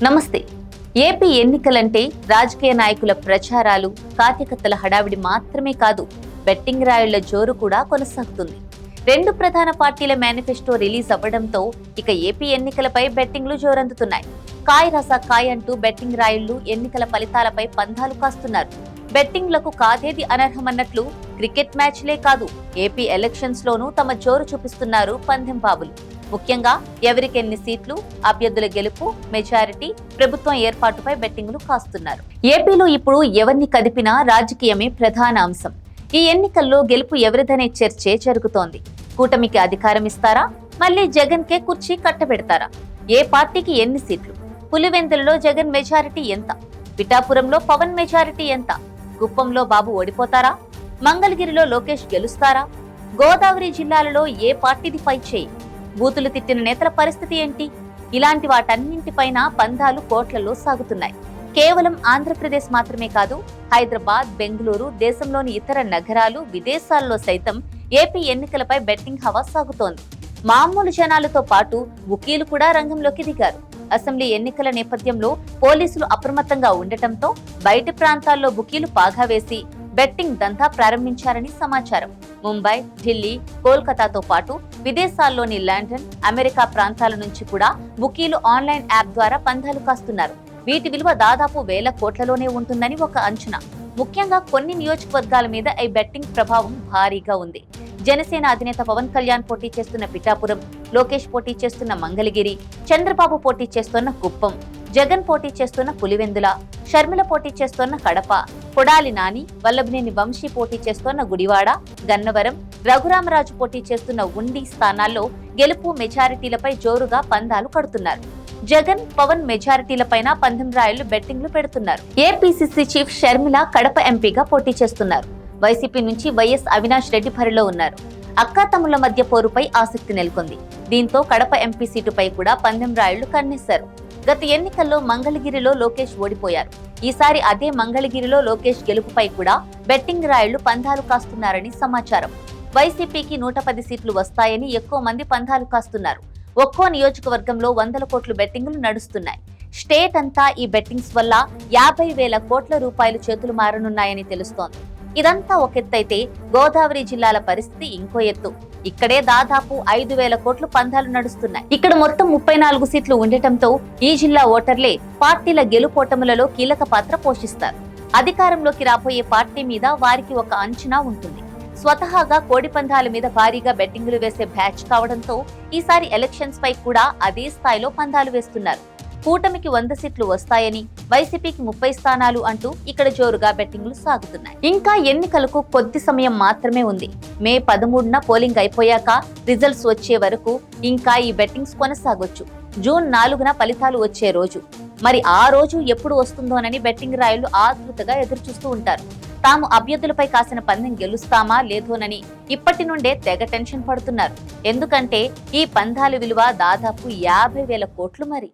నమస్తే. ఏపీ ఎన్నికలంటే రాజకీయ నాయకుల ప్రచారాలు కార్యకర్తల హడావిడి మాత్రమే కాదు బెట్టింగ్ రాయుళ్ళ జోరు కూడా కొనసాగుతుంది. రెండు ప్రధాన పార్టీల మేనిఫెస్టో రిలీజ్ అవ్వడంతో ఇక ఏపీ ఎన్నికలపై బెట్టింగ్లు జోరందుతున్నాయి. కాయ రస కాయ్ అంటూ బెట్టింగ్ రాయుళ్ళు ఎన్నికల ఫలితాలపై పందాలు కాస్తున్నారు. బెట్టింగ్లకు కాదేది అనర్హమన్నట్లు క్రికెట్ మ్యాచ్లే కాదు ఏపీ ఎలక్షన్స్ లోనూ తమ జోరు చూపిస్తున్నారు పందెం బాబులు. ముఖ్యంగా ఎవరికెన్ని సీట్లు అభ్యర్థుల గెలుపు మెజారిటీ ప్రభుత్వం ఏర్పాటుపై బెట్టింగ్లు కాస్తున్నారు. ఏపీలో ఇప్పుడు ఎవరిని కదిపినా రాజకీయమే ప్రధాన అంశం. ఈ ఎన్నికల్లో గెలుపు ఎవరిదనే చర్చే జరుగుతోంది. కూటమికి అధికారం ఇస్తారా? మళ్ళీ జగన్ కే కుర్చీ కట్టబెడతారా? ఏ పార్టీకి ఎన్ని సీట్లు? పులివెందులలో జగన్ మెజారిటీ ఎంత? పిఠాపురంలో పవన్ మెజారిటీ ఎంత? కుప్పంలో బాబు ఓడిపోతారా? మంగళగిరిలో లోకేష్ గెలుస్తారా? గోదావరి జిల్లాలలో ఏ పార్టీది పై చేయి బూతులు తిట్టిన నేతల పరిస్థితి ఏంటి? ఇలాంటి వాటన్నింటిపైన పందాలు కోట్లలో సాగుతున్నాయి. కేవలం ఆంధ్రప్రదేశ్ మాత్రమే కాదు హైదరాబాద్ బెంగళూరు దేశంలోని ఇతర నగరాలు విదేశాల్లో సైతం ఏపీ ఎన్నికలపై బెట్టింగ్ హవా సాగుతోంది. మామూలు జనాలతో పాటు వకీలు కూడా రంగంలోకి దిగారు. అసెంబ్లీ ఎన్నికల నేపథ్యంలో పోలీసులు అప్రమత్తంగా ఉండటంతో బయటి ప్రాంతాల్లో బుకీలు పాగా వేసి బెట్టింగ్ దంతా ప్రారంభించారని సమాచారం. ముంబై ఢిల్లీ కోల్కతాతో పాటు విదేశాల్లోని లండన్ అమెరికా ప్రాంతాల నుంచి కూడా బుకీలు ఆన్లైన్ యాప్ ద్వారా పందాలు కాస్తున్నారు. వీటి విలువ దాదాపు వేల కోట్లలోనే ఉంటుందని ఒక అంచనా. ముఖ్యంగా కొన్ని నియోజకవర్గాల మీద ఈ బెట్టింగ్ ప్రభావం భారీగా ఉంది. జనసేన అధినేత పవన్ కళ్యాణ్ పోటీ చేస్తున్న పిఠాపురం లోకేష్ పోటీ చేస్తున్న మంగళగిరి చంద్రబాబు పోటీ చేస్తున్న కుప్పం. జగన్ పోటీ చేస్తున్న పులివెందుల షర్మిల పోటీ చేస్తున్న కడప కొడాలి నాని వల్లభనేని వంశీ పోటీ చేస్తున్న గుడివాడ గన్నవరం రఘురామరాజు పోటీ చేస్తున్న ఉండి స్థానాల్లో గెలుపు మెజారిటీలపై జోరుగా పందాలు కడుతున్నారు. జగన్ పవన్ మెజారిటీలపైన పందెం రాయులు బెట్టింగ్లు పెడుతున్నారు. ఏపీసీసీ చీఫ్ షర్మిల కడప ఎంపీగా పోటీ చేస్తున్నారు. వైసీపీ నుంచి వైఎస్ అవినాష్ రెడ్డి భరిలో ఉన్నారు. అక్కాతమ్ముల మధ్య పోరుపై ఆసక్తి నెలకొంది. దీంతో కడప ఎంపీ సీటుపై కూడా పందెం రాయుళ్ళు కన్నేశారు. గత ఎన్నికల్లో మంగళగిరిలో లోకేష్ ఓడిపోయారు. ఈసారి అదే మంగళగిరిలో లోకేష్ గెలుపుపై కూడా బెట్టింగ్ రాయుళ్ళు పందాలు కాస్తున్నారని సమాచారం. వైసీపీకి నూట పది సీట్లు వస్తాయని ఎక్కువ మంది పందాలు కాస్తున్నారు. ఒక్కో నియోజకవర్గంలో వందల కోట్లు బెట్టింగ్లు నడుస్తున్నాయి. స్టేట్ అంతా ఈ బెట్టింగ్స్ వల్ల యాభై వేల కోట్ల రూపాయలు చేతులు మారనున్నాయని తెలుస్తోంది. ఇదంతా ఒక ఎత్తైతే గోదావరి జిల్లాల పరిస్థితి ఇంకో ఎత్తు. ఇక్కడే దాదాపు ఐదు వేల కోట్లు పందాలు నడుస్తున్నాయి. ఇక్కడ మొత్తం ముప్పై నాలుగు సీట్లు ఉండటంతో ఈ జిల్లా ఓటర్లే పార్టీల గెలుపోటములలో కీలక పాత్ర పోషిస్తారు. అధికారంలోకి రాబోయే పార్టీ మీద వారికి ఒక అంచనా ఉంటుంది. స్వతహాగా కోడి పందాల మీద భారీగా బెట్టింగులు వేసే బ్యాచ్ కావడంతో ఈసారి ఎలక్షన్స్ పై కూడా అదే స్థాయిలో పందాలు వేస్తున్నారు. కూటమికి వంద సీట్లు వస్తాయని వైసీపీకి ముప్పై స్థానాలు అంటూ ఇక్కడ జోరుగా బెట్టింగ్లు సాగుతున్నాయి. ఇంకా ఎన్నికలకు కొద్ది సమయం మాత్రమే ఉంది. మే పదమూడున పోలింగ్ అయిపోయాక రిజల్ట్స్ వచ్చే వరకు ఇంకా ఈ బెట్టింగ్స్ కొనసాగొచ్చు. జూన్ నాలుగున ఫలితాలు వచ్చే రోజు. మరి ఆ రోజు ఎప్పుడు వస్తుందోనని బెట్టింగ్ రాయులు ఆతృతగా ఎదురుచూస్తూ ఉంటారు. తాము అభ్యర్థులపై కాసిన పందెం గెలుస్తామా లేదోనని ఇప్పటి నుండే తెగ టెన్షన్ పడుతున్నారు. ఎందుకంటే ఈ పందాల విలువ దాదాపు యాభై వేల కోట్లు మరి.